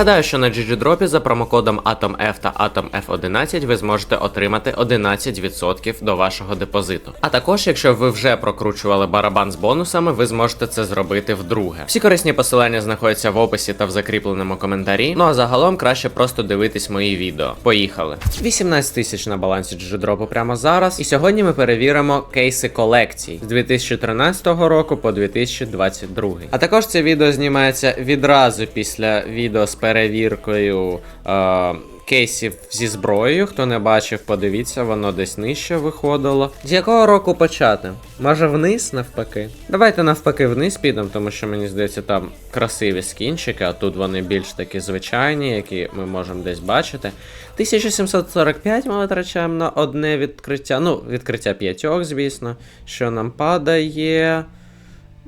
Нагадаю, що на GGDrop за промокодом AtomF та AtomF11 ви зможете отримати 11% до вашого депозиту. А також, якщо ви вже прокручували барабан з бонусами, ви зможете це зробити вдруге. Всі корисні посилання знаходяться в описі та в закріпленому коментарі. Ну а загалом краще просто дивитись мої відео. Поїхали. 18 тисяч на балансі GGDrop прямо зараз. І сьогодні ми перевіримо кейси колекцій з 2013 року по 2022. А також це відео знімається відразу після відео з перевіркою. Е- Кейсів зі зброєю, хто не бачив, подивіться, воно десь нижче виходило. З якого року почати? Може вниз навпаки? Давайте навпаки вниз підемо, тому що мені здається, там красиві скінчики, а тут вони більш такі звичайні, які ми можемо десь бачити. 1745 ми витрачаємо на одне відкриття. Ну, відкриття п'ятьох, звісно. Що нам падає.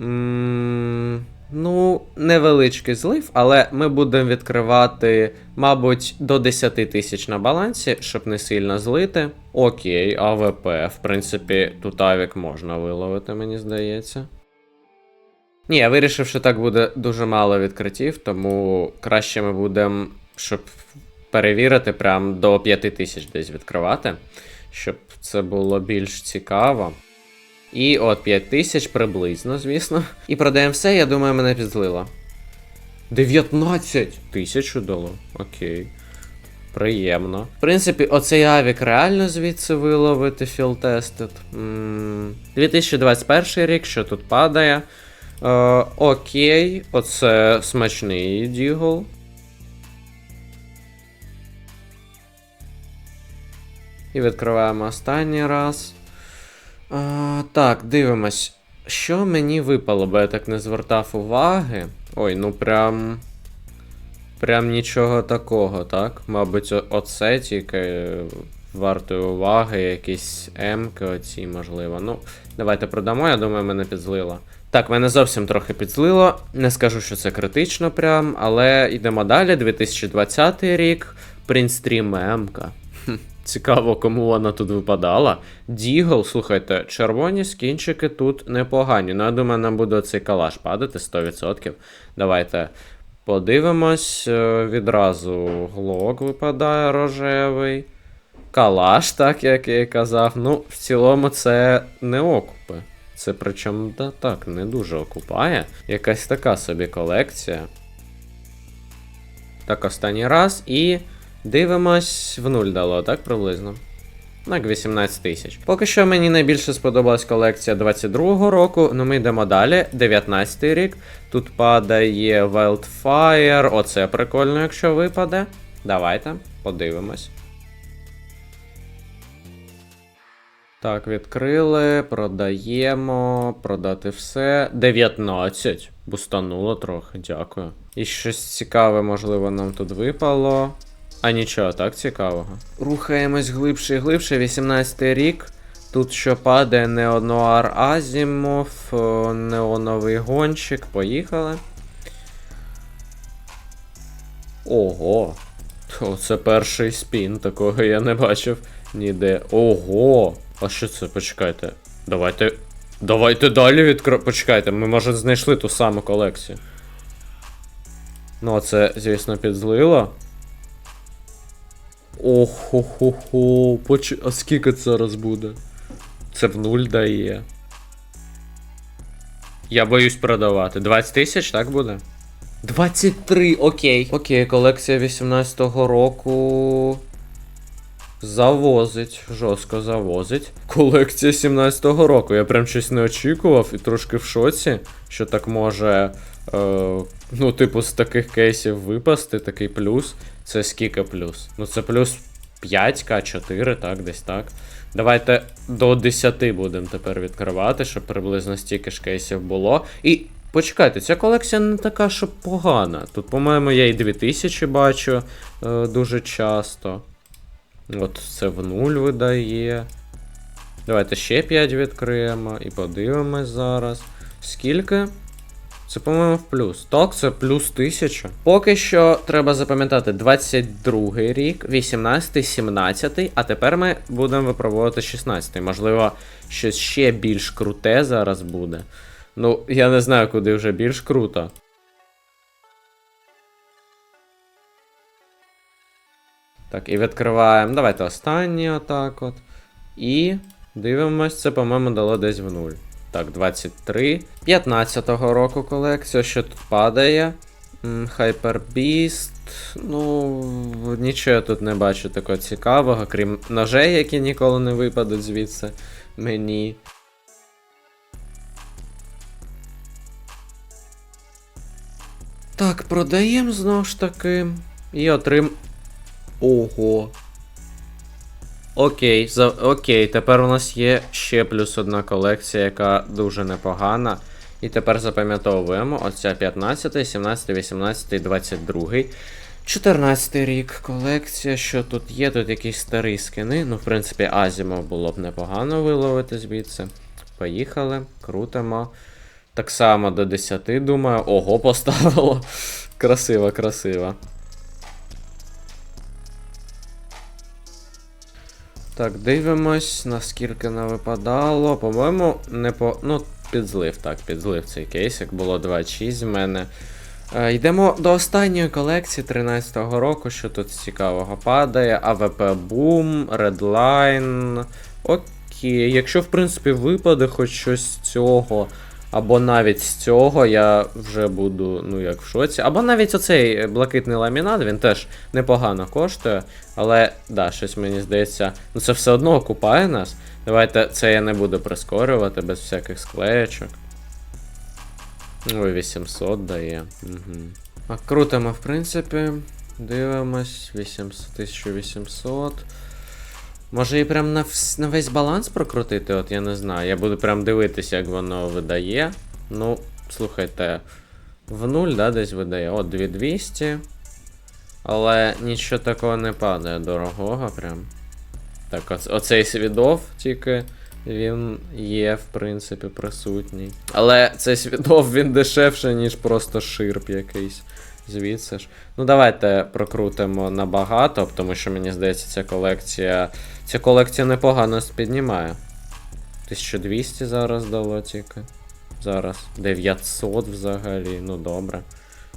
М, Ну, невеличкий злив, але ми будемо відкривати, мабуть, до 10 тисяч на балансі, щоб не сильно злити. Окей, АВП. В принципі, тут авік можна виловити, мені здається. Ні, я вирішив, що так буде дуже мало відкриттів, тому краще ми будемо, щоб перевірити, прям до 5 тисяч десь відкривати, щоб це було більш цікаво. І от 5 тисяч приблизно, звісно. І продаємо все, я думаю, мене підзлило. 19 тисячу доларів. Окей. Приємно. В принципі, оцей авік реально звідси виловити філтестед. 2021 рік, що тут падає. Е, окей, оце смачний дігл. І відкриваємо останній раз. А, так, дивимось. Що мені випало, бо я так не звертав уваги. Ой, ну прям. Прям нічого такого, так? Мабуть, оце тільки вартої уваги, якісь М-ки оці, можливо. Ну, давайте продамо, я думаю, мене підзлило. Так, мене зовсім трохи підзлило. Не скажу, що це критично прям, але йдемо далі. 2020 рік. Принстрім М-ка. Цікаво, кому вона тут випадала. Дігл, слухайте, червоні скінчики тут непогані. Ну, я думаю, нам буде цей калаш падати 100%. Давайте подивимось. Е, Відразу глок випадає рожевий. Калаш, так як я і казав. Ну, в цілому, це не окупи. Це причому да, так, не дуже окупає. Якась така собі колекція. Так, останній раз і дивимось в нуль дало, так приблизно. Так, 18 тисяч. Поки що мені найбільше сподобалась колекція 22-го року. Ну ми йдемо далі. 19-й рік. Тут падає Wildfire. Оце прикольно, якщо випаде. Давайте, подивимось. Так, відкрили, продаємо, продати все. 19. Бустануло трохи, дякую. І щось цікаве, можливо, нам тут випало. А нічого, так цікавого. Рухаємось глибше і глибше. 18 рік. Тут що падає Неонуар Азімов, неоновий гонщик. Поїхали. Ого. Це перший спін, такого я не бачив ніде. Ого! А що це? Почекайте. Давайте. Давайте далі відкро... Почекайте, ми може знайшли ту саму колекцію. Ну, це, звісно, підзлило. Охо-хо-хо. Поч... А скільки це зараз буде? Це в нуль дає. Я боюсь продавати. 20 тисяч, так буде? 23, окей. Окей, колекція 18-го року. Завозить, жорстко завозить. Колекція 17-го року. Я прям щось не очікував і трошки в шоці, що так може. Е, ну, типу, з таких кейсів випасти такий плюс. Це скільки плюс? Ну, це плюс 5к, 4, так, десь так. Давайте до 10 будемо тепер відкривати, щоб приблизно стільки ж кейсів було. І почекайте, ця колекція не така, що погана. Тут, по-моєму, я і 2000 бачу е, дуже часто. От це в нуль видає. Давайте ще 5 відкриємо і подивимось зараз. Скільки? Це, по-моєму, в плюс. Так, це плюс 1000. Поки що треба запам'ятати 22 рік, 18, 17, а тепер ми будемо випробувати 16. Можливо, щось ще більш круте зараз буде. Ну, я не знаю, куди вже більш круто. Так, і відкриваємо. Давайте останнє отак от. І дивимось, це, по-моєму, дало десь в нуль. Так, 23. 15-го року колекція, що тут падає. М, Hyper Beast. Ну, нічого я тут не бачу такого цікавого, крім ножей, які ніколи не випадуть звідси мені. Так, продаємо знову ж таки. І отрим. Ого. Окей, за... окей, тепер у нас є ще плюс одна колекція, яка дуже непогана. І тепер запам'ятовуємо оця 15, 17, 18, 22. 14 рік колекція. Що тут є? Тут якісь старі скини. Ну, в принципі, Азімов було б непогано виловити звідси. Поїхали, крутимо. Так само до 10, думаю. Ого, поставило. Красиво, красиво. Так, дивимось, наскільки не випадало. По-моєму, не по. Ну, підзлив, так, підзлив цей кейсик, було 2,6 в мене. Е, йдемо до останньої колекції 13-го року, що тут цікавого падає. АВП Boom, Redline. Окей, якщо в принципі випаде хоч щось з цього, або навіть з цього, я вже буду, ну як в шоці. Або навіть оцей блакитний ламінат, він теж непогано коштує. Але да, щось мені здається, ну це все одно окупає нас. Давайте це я не буду прискорювати без всяких склеєчок. Ой, 800 дає. Угу. А крутимо, в принципі. Дивимось. 800, 1800. Може і прям на, на весь баланс прокрутити, от я не знаю. Я буду прям дивитися, як воно видає. Ну, слухайте. В нуль, да, десь видає. От 2200. Але нічого такого не падає дорогого прям. Так, оц- оцей свідов тільки він є, в принципі, присутній. Але цей свідов він дешевше, ніж просто ширп якийсь. Звідси ж. Ну, давайте прокрутимо набагато, тому що мені здається, ця колекція. Ця колекція непогано піднімає. 1200 зараз дало тільки. Зараз 900 взагалі, ну добре.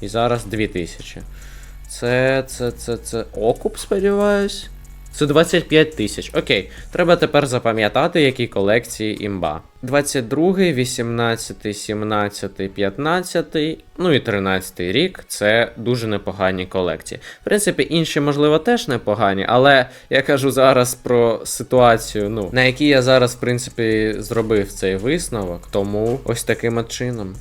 І зараз 2000. Це, це, це, це окуп, сподіваюсь. Це 25 тисяч. Окей, треба тепер запам'ятати, які колекції імба. 22, 18, 17, 15, ну і 13 рік це дуже непогані колекції. В принципі, інші, можливо, теж непогані, але я кажу зараз про ситуацію, ну, на якій я зараз, в принципі, зробив цей висновок, тому ось таким чином.